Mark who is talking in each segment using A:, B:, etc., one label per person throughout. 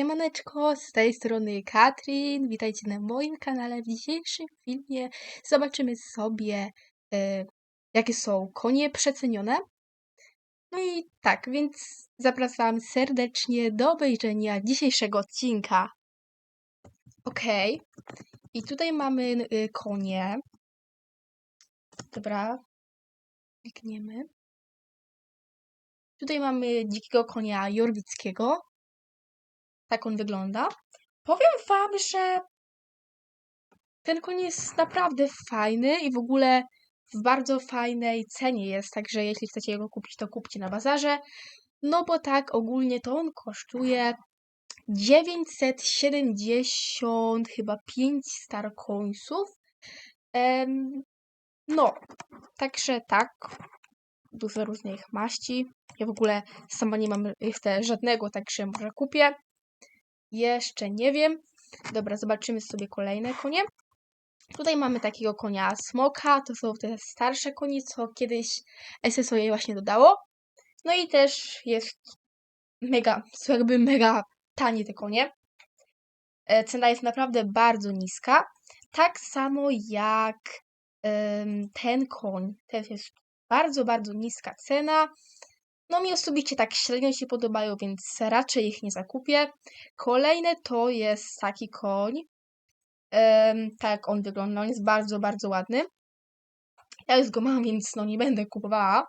A: Siemaneczko, z tej strony Katrin. Witajcie na moim kanale. W dzisiejszym filmie zobaczymy sobie, e, jakie są konie przecenione. No i tak, więc zapraszam serdecznie do obejrzenia dzisiejszego odcinka. Okej, i tutaj mamy y, konie. Dobra, klikniemy. Tutaj mamy dzikiego konia jorwickiego. Tak on wygląda. Powiem wam, że ten koń jest naprawdę fajny i w ogóle w bardzo fajnej cenie jest, także jeśli chcecie go kupić, to kupcie na bazarze. No bo tak, ogólnie to on kosztuje 970 chyba 5 starcoinsów. Em, no, także tak, dużo różnych maści. Ja w ogóle sama nie mam jeszcze żadnego, także może kupię. Jeszcze nie wiem. Dobra, zobaczymy sobie kolejne konie. Tutaj mamy takiego konia smoka. To są te starsze konie, co kiedyś SSO jej właśnie dodało. No i też jest mega, jakby mega tanie te konie. E, Cena jest naprawdę bardzo niska. Tak samo jak ten koń. Też jest bardzo, bardzo niska cena. No mi osobiście tak średnio się podobają, więc raczej ich nie zakupię. Kolejne to jest taki koń. Tak on wygląda, on jest bardzo, bardzo ładny. Ja już go mam, więc no nie będę kupowała.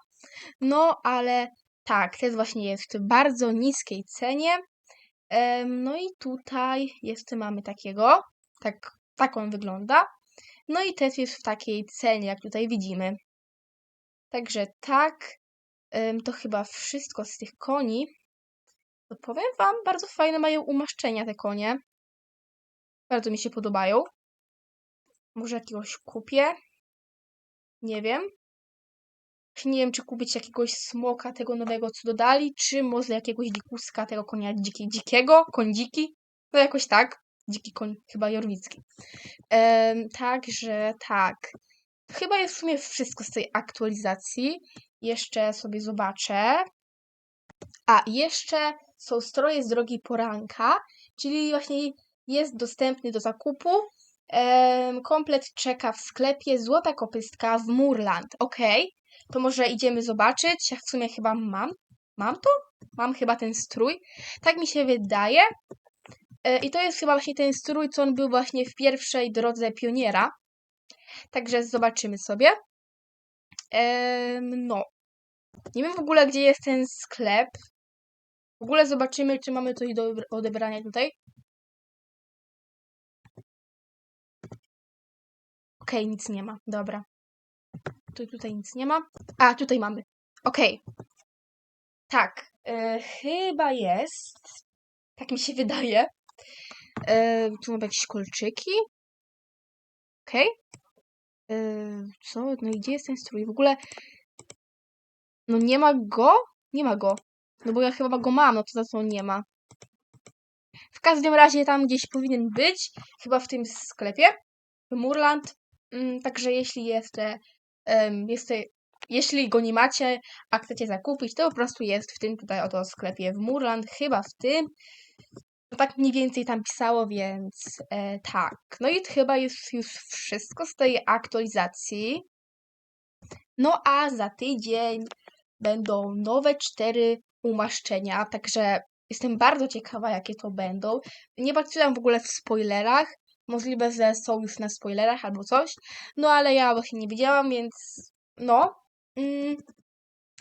A: No ale tak, też właśnie jest w bardzo niskiej cenie. No i tutaj jeszcze mamy takiego. Tak, tak on wygląda. No i też jest w takiej cenie, jak tutaj widzimy. Także tak, to chyba wszystko z tych koni. To powiem wam, bardzo fajne mają umaszczenia te konie. Bardzo mi się podobają. Może jakiegoś kupię. Nie wiem. Nie wiem, czy kupić jakiegoś smoka tego nowego, co dodali, czy może jakiegoś dzikuska tego konia dziki, dzikiego, koń dziki. No jakoś tak. Dziki koń, chyba jorwicki. Także tak. Chyba jest w sumie wszystko z tej aktualizacji. Jeszcze sobie zobaczę. A, jeszcze są stroje z drogi poranka, czyli właśnie jest dostępny do zakupu. Komplet czeka w sklepie Złota Kopystka w Murland. Ok, to może idziemy zobaczyć. Ja w sumie chyba mam. Mam to? Mam chyba ten strój. Tak mi się wydaje. E, I to jest chyba właśnie ten strój, co on był właśnie w pierwszej drodze pioniera. Także zobaczymy sobie. No. Nie wiem w ogóle, gdzie jest ten sklep. W ogóle zobaczymy, czy mamy coś do odebrania tutaj. Okej, nic nie ma. Dobra. Tu tutaj nic nie ma. A, tutaj mamy. Okej. Tak. E, chyba jest. Tak mi się wydaje. E, tu mamy jakieś kolczyki. Okej. E, co? No i gdzie jest ten strój? W ogóle. No nie ma go? Nie ma go. No bo ja chyba go mam, no to za co nie ma. W każdym razie tam gdzieś powinien być. Chyba w tym sklepie. Murland. Mm, Także jeśli jeszcze, jeszcze, jeśli go nie macie, a chcecie zakupić, to po prostu jest w tym tutaj oto sklepie w Murland, chyba w tym. No tak mniej więcej tam pisało, więc e, tak. No i chyba jest już wszystko z tej aktualizacji. No a za tydzień będą nowe cztery umaszczenia, także jestem bardzo ciekawa, jakie to będą. Nie patrzyłam w ogóle w spoilerach. Możliwe, że są już na spoilerach albo coś. No ale ja właśnie nie widziałam, więc no. Mm,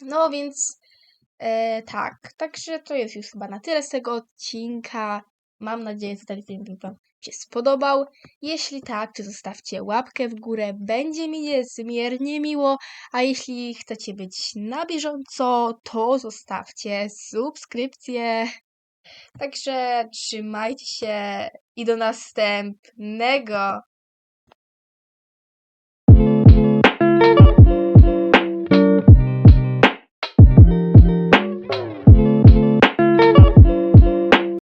A: no więc e, tak. Także to jest już chyba na tyle z tego odcinka. Mam nadzieję, że ten film Wam się spodobał. Jeśli tak, to zostawcie łapkę w górę. Będzie mi niezmiernie miło. A jeśli chcecie być na bieżąco, to zostawcie subskrypcję. Także trzymajcie się i do następnego.